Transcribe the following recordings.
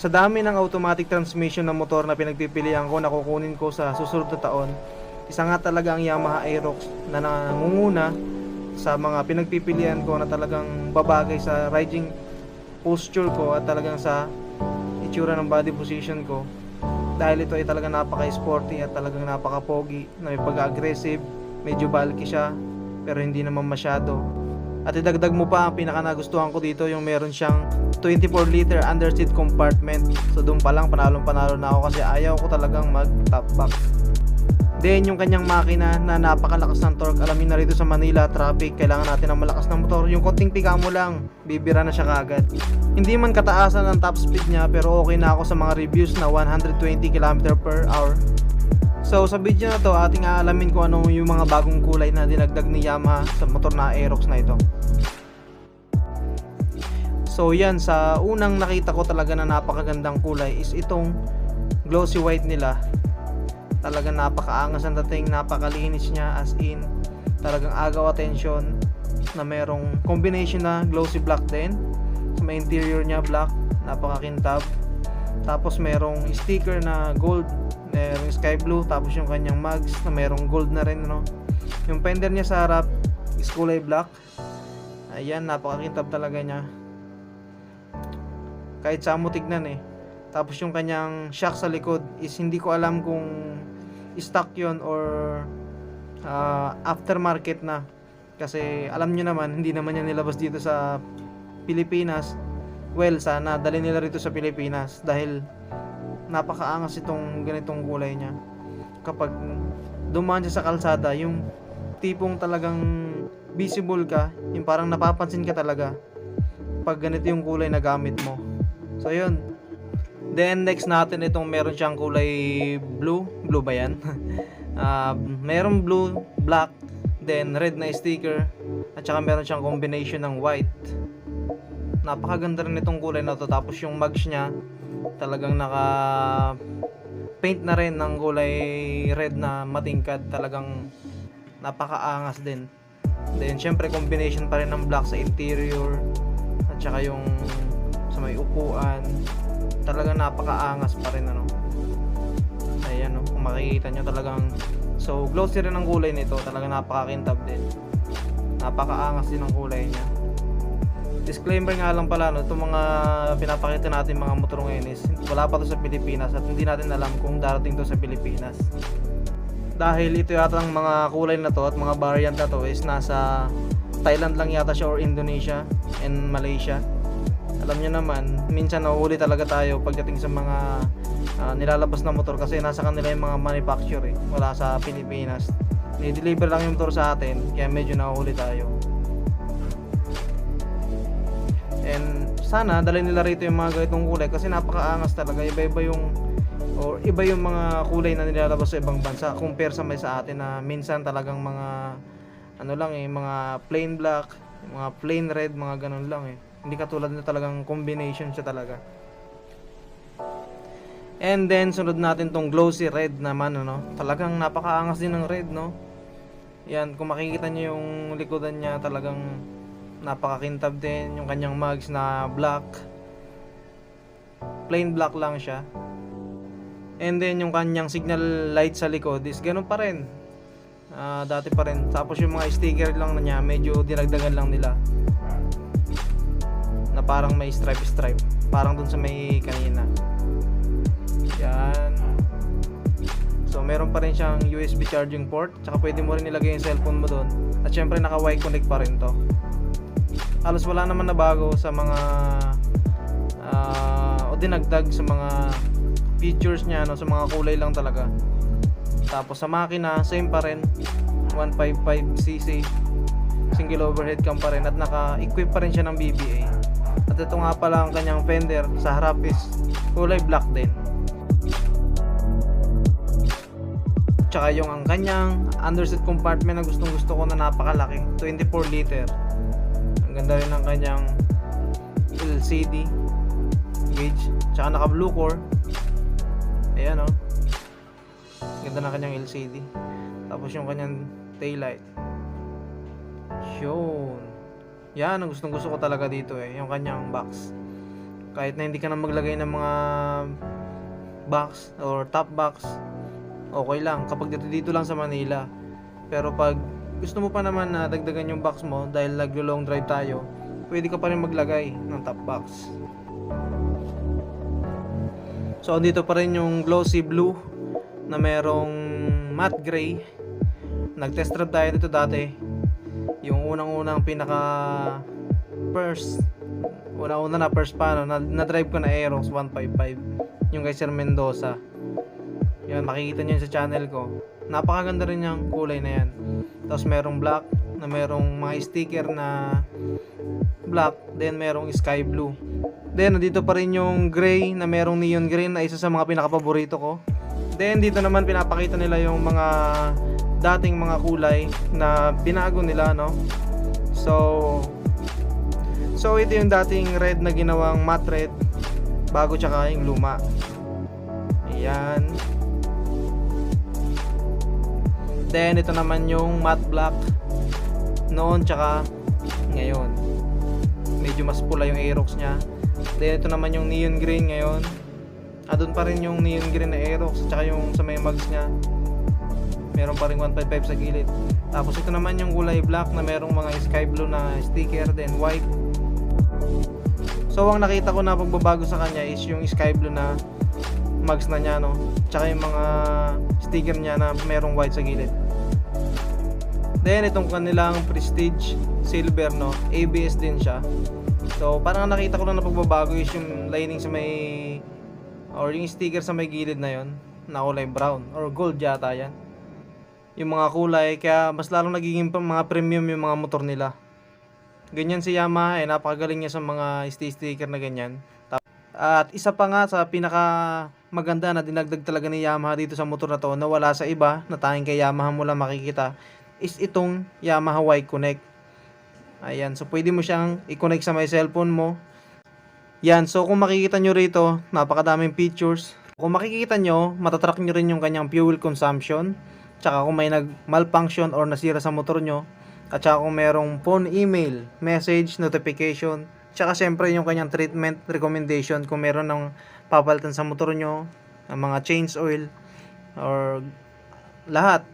Sa dami ng automatic transmission ng motor na pinagpipilian ko na kukunin ko sa susunod na taon, isa nga talaga ang Yamaha Aerox na nangunguna sa mga pinagpipilian ko na talagang babagay sa riding posture ko at talagang sa itsura ng body position ko. Dahil ito ay talagang napaka-sporty at talagang napaka-pogi na may pag-aggressive medyo bulky siya pero hindi naman masyado at idagdag mo pa ang pinaka nagustuhan ko dito yung meron siyang 24 liter underseat compartment. So doon pa lang panalong panalo na ako kasi ayaw ko talagang mag top box Then yung kanyang makina na napakalakas ng torque. Alamin na rito sa Manila traffic. Kailangan natin ng malakas ng motor. Yung konting piga mo lang Bibira na siya kagad Hindi man kataasan ang top speed niya Pero okay na ako sa mga reviews na 120 km per hour So sa video na to ating aalamin kung ano yung mga bagong kulay na dinagdag ni Yamaha sa motor na Aerox na ito. So yan sa unang nakita ko talaga na napakagandang kulay is itong glossy white nila. Talagang napakaangas ang dating napakalinis niya as in talagang agaw attention na merong combination na glossy black din. Sa may interior niya black napakakintab tapos merong sticker na gold merong sky blue tapos yung kanyang mugs na merong gold na rin no yung fender niya sa harap is kulay black ayan napakakintab talaga niya kahit sa tignan eh tapos yung kanyang shock sa likod is hindi ko alam kung stock yon or uh, aftermarket na. Kasi alam nyo naman, hindi naman yan nilabas dito sa Pilipinas. Well, sana dali nila rito sa Pilipinas dahil napakaangas itong ganitong kulay niya. Kapag dumaan siya sa kalsada, yung tipong talagang visible ka, yung parang napapansin ka talaga pag ganito yung kulay na gamit mo. So yun, Then next natin itong meron siyang kulay blue, blue ba yan? uh, meron blue, black, then red na sticker at saka meron siyang combination ng white. Napakaganda rin itong kulay na to. Tapos yung mugs niya talagang naka paint na rin ng kulay red na matingkad. Talagang napakaangas din. Then syempre combination pa rin ng black sa interior at saka yung sa may upuan. Talagang napakaangas pa rin ano. Ayan no? Kung makikita nyo talagang so glossy rin ang kulay nito. Talagang napakakintab din. Napakaangas din ang kulay niya disclaimer nga lang pala no itong mga pinapakita natin mga motor ngayon is wala pa to sa Pilipinas at hindi natin alam kung darating to sa Pilipinas dahil ito yata ang mga kulay na to at mga variant na to is nasa Thailand lang yata siya or Indonesia and Malaysia alam niyo naman, minsan nahuhuli talaga tayo pagdating sa mga uh, nilalabas na motor kasi nasa kanila yung mga manufacturer eh, wala sa Pilipinas. Ni-deliver lang yung motor sa atin, kaya medyo nahuhuli tayo. And sana dali nila rito yung mga ganitong kulay kasi napakaangas talaga. Iba-iba yung or iba yung mga kulay na nilalabas sa ibang bansa compare sa may sa atin na minsan talagang mga ano lang eh, mga plain black, mga plain red, mga ganun lang eh. Hindi katulad na talagang combination siya talaga. And then sunod natin tong glossy red naman ano. Talagang napakaangas din ng red no. Yan, kung makikita niyo yung likodan niya talagang napakakintab din yung kanyang mugs na black. Plain black lang siya. And then yung kanyang signal light sa likod is ganun pa rin. Ah, dati pa rin. Tapos yung mga sticker lang na niya, medyo dinagdagan lang nila na parang may stripe stripe parang dun sa may kanina yan so meron pa rin siyang USB charging port tsaka pwede mo rin ilagay yung cellphone mo dun at syempre naka Y-Connect pa rin to halos wala naman na bago sa mga uh, o dinagdag sa mga features niya no, sa mga kulay lang talaga tapos sa makina same pa rin 155cc single overhead cam pa rin at naka-equip pa rin siya ng BBA at ito nga pala ang kanyang fender sa harap is kulay black din. Tsaka yung ang kanyang underseat compartment na gustong gusto ko na napakalaki. 24 liter. Ang ganda rin ng kanyang LCD gauge. Tsaka naka blue core. Ayan o. Oh. Ganda ng kanyang LCD. Tapos yung kanyang taillight. Yun. Yan ang gustong gusto ko talaga dito eh, yung kanyang box. Kahit na hindi ka na maglagay ng mga box or top box, okay lang kapag dito dito lang sa Manila. Pero pag gusto mo pa naman na dagdagan yung box mo dahil naglo-long drive tayo, pwede ka pa rin maglagay ng top box. So, andito pa rin yung glossy blue na merong matte gray. Nag-test drive tayo dito dati. Yung unang-unang pinaka first una-una na first pa na, na-drive ko na Aerox 155 yung kay Sir Mendoza yan makikita nyo yun sa channel ko napakaganda rin yung kulay na yan tapos merong black na merong mga sticker na black then merong sky blue then nandito pa rin yung gray na merong neon green na isa sa mga pinakapaborito ko then dito naman pinapakita nila yung mga dating mga kulay na binago nila no so So ito yung dating red na ginawang matte red bago tsaka yung luma. Ayan. Then ito naman yung matte black noon tsaka ngayon. Medyo mas pula yung Aerox niya. Then ito naman yung neon green ngayon. Ah, pa rin yung neon green na Aerox tsaka yung sa may mags niya. Meron pa rin 155 sa gilid. Tapos ito naman yung kulay black na merong mga sky blue na sticker then white So ang nakita ko na pagbabago sa kanya is yung sky blue na mags na niya no. Tsaka yung mga sticker niya na merong white sa gilid. Then itong kanilang Prestige Silver no, ABS din siya. So parang ang nakita ko lang na pagbabago is yung lining sa may or yung sticker sa may gilid na yon na kulay brown or gold yata yan. Yung mga kulay kaya mas lalong nagiging mga premium yung mga motor nila. Ganyan si Yamaha eh, napakagaling niya sa mga sticker na ganyan. At isa pa nga sa pinaka maganda na dinagdag talaga ni Yamaha dito sa motor na to na wala sa iba, na tanging kay Yamaha mo lang makikita, is itong Yamaha Y Connect. Ayan, so pwede mo siyang i-connect sa may cellphone mo. Yan, so kung makikita nyo rito, napakadaming features. Kung makikita nyo, matatrack nyo rin yung kanyang fuel consumption. Tsaka kung may nag-malfunction or nasira sa motor nyo, at saka kung merong phone, email, message, notification. Tsaka syempre yung kanyang treatment recommendation kung meron ng papalitan sa motor nyo, ng mga change oil, or lahat.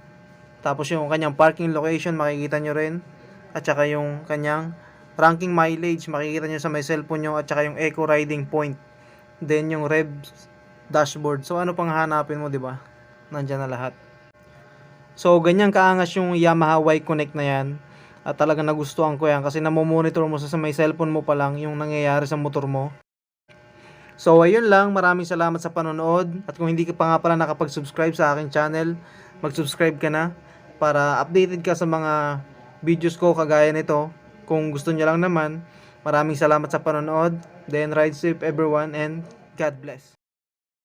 Tapos yung kanyang parking location, makikita nyo rin. At saka yung kanyang ranking mileage, makikita nyo sa may cellphone nyo. At saka yung eco riding point. Then yung rev dashboard. So ano pang hanapin mo, di ba? Nandyan na lahat. So, ganyan kaangas yung Yamaha Y Connect na yan. At talaga nagustuhan ko yan kasi namomonitor mo sa may cellphone mo pa lang yung nangyayari sa motor mo. So, ayun lang. Maraming salamat sa panonood. At kung hindi ka pa nga pala nakapag-subscribe sa aking channel, mag-subscribe ka na para updated ka sa mga videos ko kagaya nito. Kung gusto niyo lang naman, maraming salamat sa panonood. Then, ride safe everyone and God bless.